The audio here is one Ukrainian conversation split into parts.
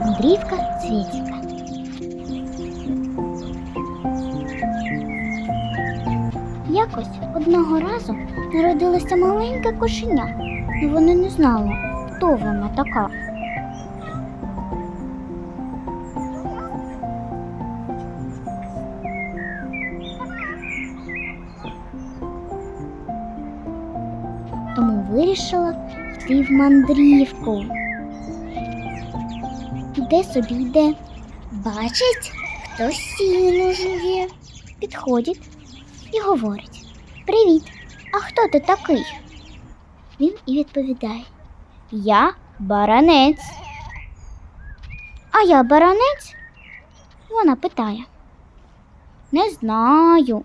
мандрівка Цвітіка. Якось одного разу народилося маленьке кошеня, і вони не знали, хто вона така. Тому вирішила йти в мандрівку. Іде собі йде. Бачить, хтось сіно жує. Підходить і говорить: Привіт! А хто ти такий? Він і відповідає: Я баранець. А я баранець? Вона питає. Не знаю,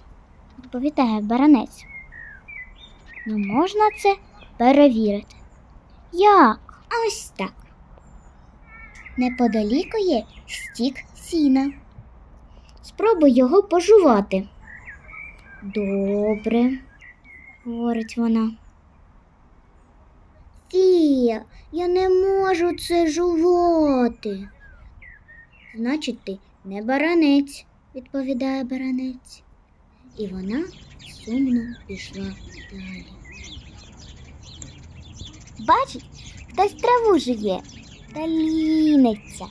відповідає баранець. Ну можна це перевірити. Як? Ось так. Неподаліко є стік сіна. Спробуй його пожувати. Добре, говорить вона. Фія, я не можу це жувати. Значить, ти не баранець, відповідає баранець. І вона сумно пішла далі. Бачить, хтось траву жує та ліниться.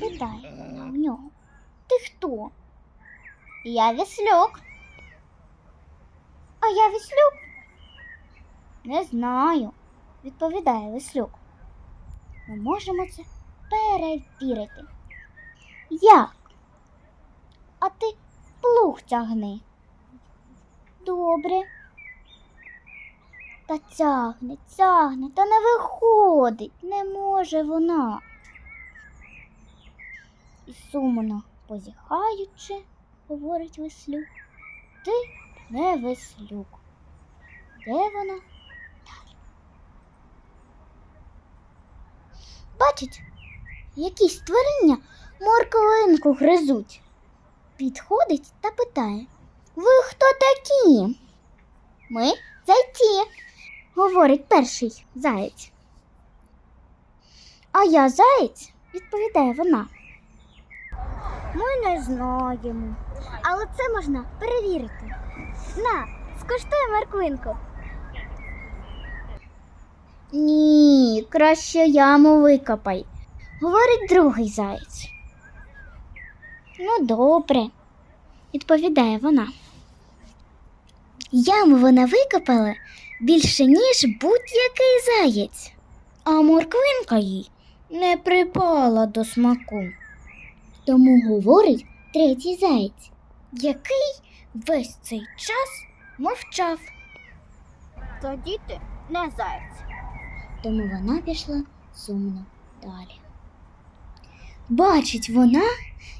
Питає в нього. Ти хто? Я віслюк. А я віслюк? Не знаю, відповідає віслюк. Ми можемо це перевірити. Як? А ти плуг тягни. Добре. Та тягне, тягне, та не виходить, не може вона. І сумно позіхаючи, говорить веслюк. Ти не веслюк. Де вона? Бачить, якісь твариння морковинку гризуть. Підходить та питає: Ви хто такі? Ми зайці, говорить перший заєць. А я заєць, відповідає вона. Ми не знаємо, але це можна перевірити. На, скуштуй морквинку. Ні, краще яму викопай, говорить другий заєць. Ну, добре, відповідає вона. Яму вона викопала більше, ніж будь-який заєць, а морквинка їй не припала до смаку. Тому говорить третій заєць, який весь цей час мовчав. Тоді ти не заєць. Тому вона пішла сумно далі. Бачить вона,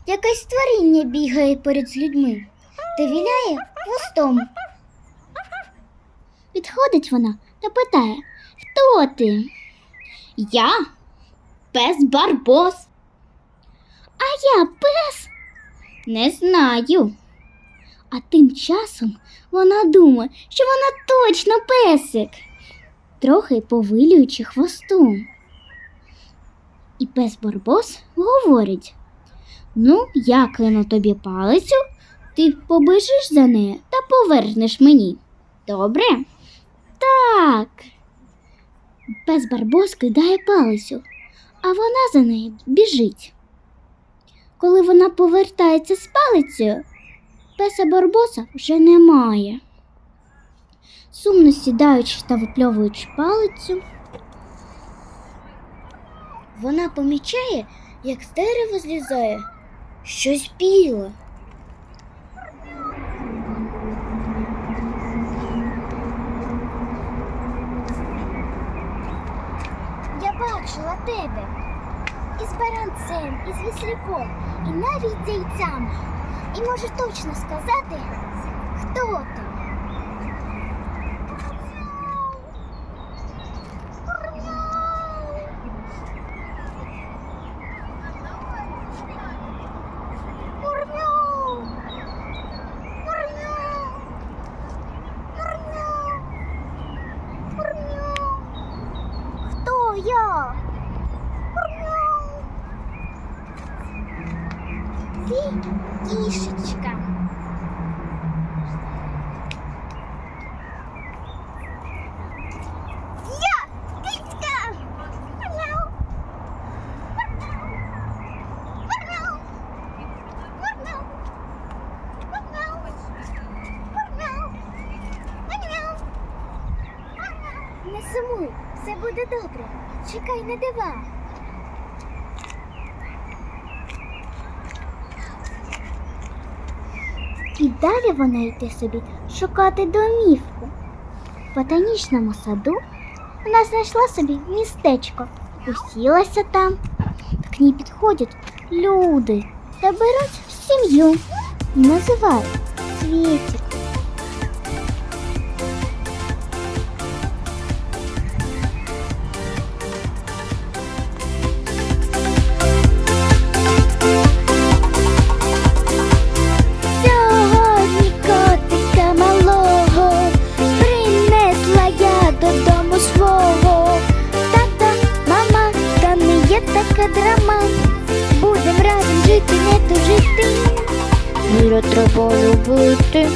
якесь твариння бігає поряд з людьми та віляє хвостом. Підходить вона та питає, хто ти? Я пес Барбос. А я пес? Не знаю. А тим часом вона думає, що вона точно песик, трохи повилюючи хвостом. І пес Барбос говорить: Ну, я кину тобі палицю, ти побежиш за нею та повернеш мені. Добре? Так. Пес Барбос кидає палицю, а вона за нею біжить. Коли вона повертається з палицею, песа Барбоса вже немає. Сумно сідаючи та випльовуючи палицю, вона помічає, як з дерева злізає щось біле. Баранцем, і навіть зайцями. І можу точно сказати, хто ти. Кішечка. Я. Мяу. Мяу. Не сумуй, все буде добре. Чекай на дива. І далі вона йде собі шукати домівку. В ботанічному саду вона знайшла собі містечко, усілася там. К ній підходять люди та беруть сім'ю і називають Світік. Драма. Будем разом жити, не тужити. Міра треба любити.